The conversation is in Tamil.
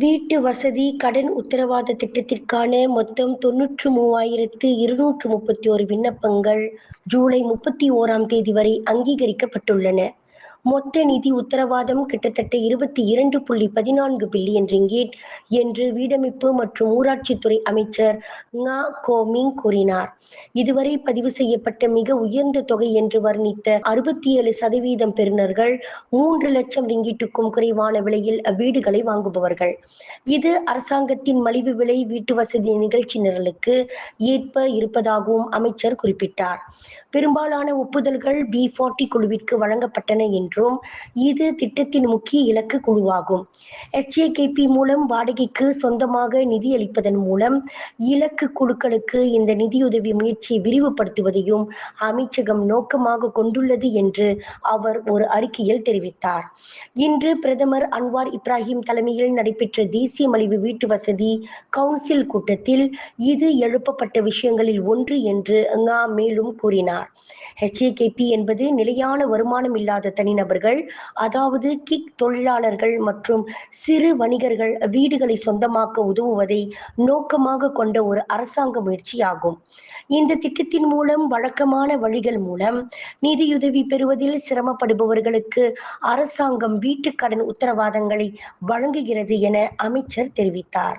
வீட்டு வசதி கடன் உத்தரவாத திட்டத்திற்கான மொத்தம் தொன்னூற்று மூவாயிரத்து இருநூற்று முப்பத்தி ஒரு விண்ணப்பங்கள் ஜூலை முப்பத்தி ஓராம் தேதி வரை அங்கீகரிக்கப்பட்டுள்ளன. மொத்த நிதி உத்தரவாதம் கிட்டத்தட்ட இருபத்தி இரண்டு புள்ளி பதினான்கு பில்லியன் ரிங்கேட் என்று வீடமைப்பு மற்றும் ஊராட்சித்துறை அமைச்சர் ngா கோமிங் கூறினார். இதுவரை பதிவு செய்யப்பட்ட மிக உயர்ந்த தொகை என்று வர்ணித்த அறுபத்தி ஏழு சதவீதம் பெறுநர்கள் மூன்று லட்சம் ரிங்கிட்டுக்கும் குறைவான விலையில் வீடுகளை வாங்குபவர்கள். இது அரசாங்கத்தின் மலிவு விலை வீட்டு வசதி நிகழ்ச்சி நிரலுக்கு ஏற்ப இருப்பதாகவும் அமைச்சர் குறிப்பிட்டார். பெரும்பாலான ஒப்புதல்கள் பி ஃபார்ட்டி குழுவிற்கு வழங்கப்பட்டன என்றும் இது திட்டத்தின் முக்கிய இலக்கு குழுவாகும். எச்ஏகேபி மூலம் வாடகைக்கு சொந்தமாக நிதியளிப்பதன் மூலம் இலக்கு குழுக்களுக்கு இந்த நிதியுதவி முயற்சியை விரிவுபடுத்துவதையும் அமைச்சகம் நோக்கமாக கொண்டுள்ளது என்று அவர் ஒரு அறிக்கையில் தெரிவித்தார். இன்று பிரதமர் அன்வார் இப்ராஹிம் தலைமையில் நடைபெற்ற தேசிய மலிவு வீட்டு வசதி கவுன்சில் கூட்டத்தில் இது எழுப்பப்பட்ட விஷயங்களில் ஒன்று என்று மேலும் கூறினார். ஹெச்ஏகேபி என்பது நிலையான வருமானம் இல்லாத தனிநபர்கள் அதாவது கிக் தொழிலாளர்கள் மற்றும் சிறு வணிகர்கள் வீடுகளை சொந்தமாக்க உதவுவதை நோக்கமாக கொண்ட ஒரு அரசாங்க முயற்சியாகும். இந்த திட்டத்தின் மூலம் வழக்கமான வழிகள் மூலம் நிதியுதவி பெறுவதில் சிரமப்படுபவர்களுக்கு அரசாங்கம் வீட்டுக்கடன் உத்தரவாதங்களை வழங்குகிறது என அமைச்சர் தெரிவித்தார்.